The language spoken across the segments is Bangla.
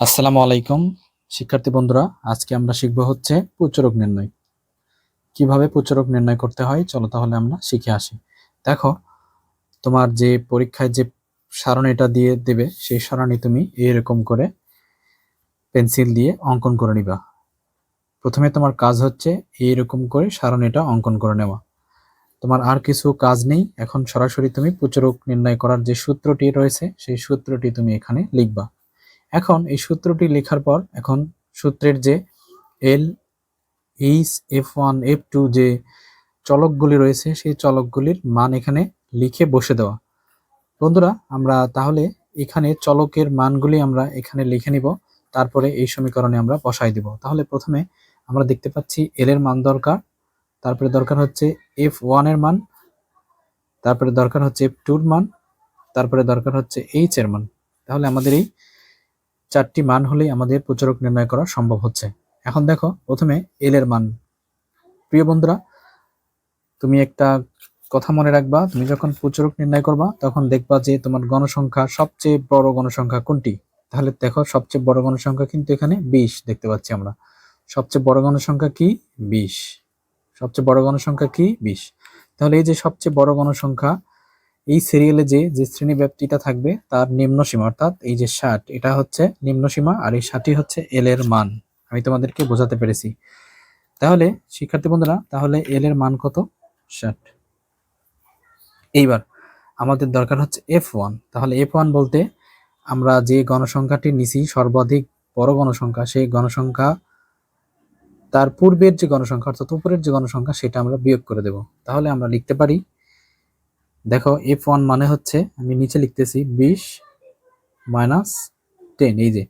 আসসালামু আলাইকুম, শিক্ষার্থী বন্ধুরা। আজকে আমরা শিখব হচ্ছে পুচরক নির্ণয়। কীভাবে পুচরক নির্ণয় করতে হয়? চলো তাহলে আমরা শিখে আসি। দেখো, তোমার যে পরীক্ষায় যে সারণীটা দিয়ে দেবে, সেই সারণী তুমি এরকম করে পেন্সিল দিয়ে অঙ্কন করে নিবা। প্রথমে তোমার কাজ হচ্ছে এইরকম করে সারণীটা অঙ্কন করে নেওয়া। তোমার আর কিছু কাজ নেই। এখন সরাসরি তুমি পুচরক নির্ণয় করার যে সূত্রটি রয়েছে, সেই সূত্রটি তুমি এখানে লিখবা। এখন এই সূত্রটি লেখার পর এখন সূত্রের যে L H F one F two যে চলকগুলি রয়েছে, সেই চলকগুলির মান এখানে লিখে বসে দেওয়া। বন্ধুরা, আমরা তাহলে এখানে চলকের মানগুলি আমরা এখানে লিখে নিব, তারপরে এই সমীকরণে আমরা বসাই দিব। তাহলে প্রথমে আমরা দেখতে পাচ্ছি এল এর মান দরকার, তারপরে দরকার হচ্ছে এফ ওয়ানের মান, তারপরে দরকার হচ্ছে এফ টুর মান, তারপরে দরকার হচ্ছে এইচ এর মান। তাহলে আমাদের এই চারটি মান হলেই আমাদের প্রচারক নির্ণয় করা সম্ভব হচ্ছে। এখন দেখো, প্রথমে এল এর মান। প্রিয় বন্ধুরা, তুমি একটা কথা মনে রাখবা, তুমি যখন প্রচারক নির্ণয় করবা, তখন দেখবা যে তোমার গণসংখ্যা সবচেয়ে বড় গণসংখ্যা কোনটি? তাহলে দেখো, সবচেয়ে বড় গণসংখ্যা কিন্তু এখানে বিশ দেখতে পাচ্ছি আমরা। সবচেয়ে বড় গণসংখ্যা কি? বিশ। সবচেয়ে বড় গণসংখ্যা কি? বিশ। তাহলে এই যে সবচেয়ে বড় গণসংখ্যা এই সিরিয়ালে যে যে শ্রেণি ব্যাপ্তিটা থাকবে, তার নিম্ন সীমা, অর্থাৎ এই যে ষাট, এটা হচ্ছে নিম্ন সীমা আর এই ষাটই হচ্ছে এল এর মান। আমি তোমাদেরকে বোঝাতে পেরেছি। তাহলে, শিক্ষার্থী বন্ধুরা, তাহলে এল এর মান কত? ষাট। এইবার, আমাদের দরকার হচ্ছে এফ ওয়ান তাহলে এফ ওয়ান বলতে আমরা যে গণসংখ্যাটি নিছি, সর্বাধিক বড় গণসংখ্যা, সেই গণসংখ্যা, তার পূর্বের যে গণসংখ্যা, অর্থাৎ উপরের যে গণসংখ্যা, সেটা আমরা বিয়োগ করে দেব। তাহলে আমরা লিখতে পারি দেখো এফ ওয়ান মানে হচ্ছে, আমি নিচে লিখতেছি বিশ মাইনাস টেন, এই যে।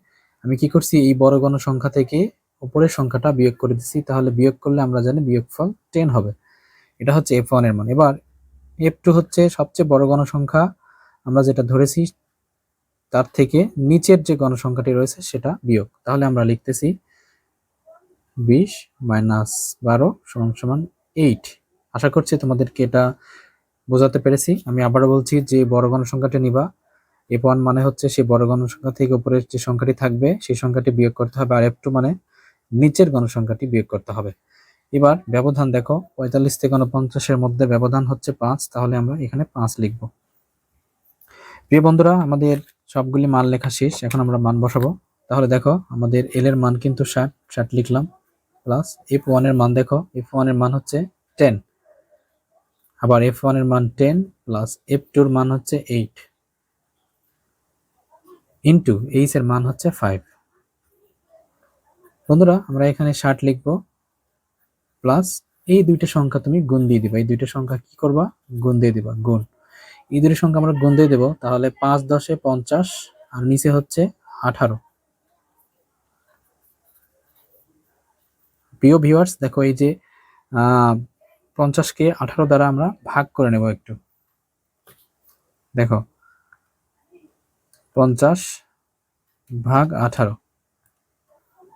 আমি কি করছি, এই বড় গণসংখ্যা থেকে উপরের সংখ্যাটা বিয়োগ করে দিচ্ছি তাহলে বিয়োগ করলে আমরা জানি বিয়োগফল টেন হবে। এটা হচ্ছে এফ ওয়ানের মান। এবার এফ টু হচ্ছে সবচেয়ে বড় গণসংখ্যা, আমরা যেটা ধরেছি, তার থেকে নিচের যে গণসংখ্যাটি রয়েছে, সেটা বিয়োগ। তাহলে আমরা লিখতেছি বিশ মাইনাস বারো সমান সমান এইট আশা করছি তোমাদেরকে এটা বোঝাতে পেরেছি। আমি আবারও বলছি যে বড় গণসংখ্যাটি নিবা। এফ ওয়ান মানে হচ্ছে সেই বড় গণসংখ্যা থেকে উপরের যে সংখ্যাটি থাকবে, সেই সংখ্যাটি বিয়োগ করতে হবে। আর এফ টু মানে নিচের গণসংখ্যাটি বিয়োগ করতে হবে। এবার ব্যবধান দেখো, পঁয়তাল্লিশ থেকে উনপঞ্চাশের মধ্যে ব্যবধান হচ্ছে পাঁচ, তাহলে আমরা এখানে পাঁচ লিখব। প্রিয় বন্ধুরা, আমাদের সবগুলি মান লেখা শেষ, এখন আমরা মান বসাবো। তাহলে দেখো, আমাদের এল এর মান কিন্তু ষাট ষাট লিখলাম প্লাস এফ ওয়ানের মান দেখো এফ ওয়ানের মান হচ্ছে টেন আবার এফ ওয়ানের মান টেন প্লাস এফ টুর মান হচ্ছে এইট ইন্টু এইচ এর মান হচ্ছে ফাইভ বন্ধুরা, আমরা এখানে ষাট লিখব। প্লাস এই দুইটা সংখ্যা তুমি গুণ দিয়ে দিবা। এই দুইটা সংখ্যা কি করবা? গুণ দিয়ে দিবা, গুণ। এই দুইটা সংখ্যা আমরা গুণ দিয়ে দেবো, তাহলে পাঁচ দশে পঞ্চাশ, আর নিচে হচ্ছে আঠারো। প্রিয় ভিউয়ার্স দেখো এই যে পঞ্চাশকে আঠারো দ্বারা আমরা ভাগ করে নেব একটু। দেখো, পঞ্চাশ ভাগ আঠারো।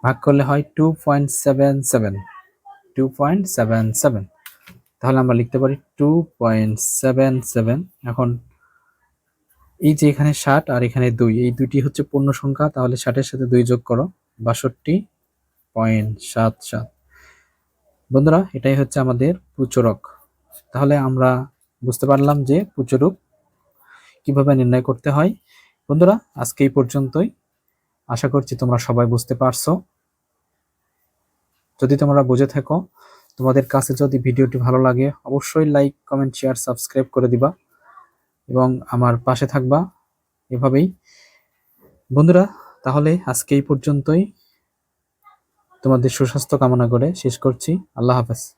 ভাগ করলে হয় two point seven seven. Two point seven seven. তাহলে আমরা লিখতে পারি টু পয়েন্ট সেভেন সেভেন। এখন এই যে এখানে ষাট আর এখানে দুই, এই দুইটি হচ্ছে পূর্ণ সংখ্যা, তাহলে ষাটের সাথে দুই যোগ করো, বাষট্টি পয়েন্ট সাত সাত। বন্ধুরা, এটাই হচ্ছে আমাদের পুচরক। তাহলে আমরা বুঝতে পারলাম যে পুচরক কীভাবে নির্ণয় করতে হয়। বন্ধুরা, আজকে এই পর্যন্তই। আশা করছি তোমরা সবাই বুঝতে পারছ। যদি তোমরা বুঝে থাকো, তোমাদের কাছে যদি ভিডিওটি ভালো লাগে, অবশ্যই লাইক, কমেন্ট, শেয়ার, সাবস্ক্রাইব করে দিবা এবং আমার পাশে থাকবা এভাবেই। বন্ধুরা, তাহলে আজকে এই পর্যন্তই। তোমাদের সুস্বাস্থ্য কামনা করে শেষ করছি। আল্লাহ হাফেজ।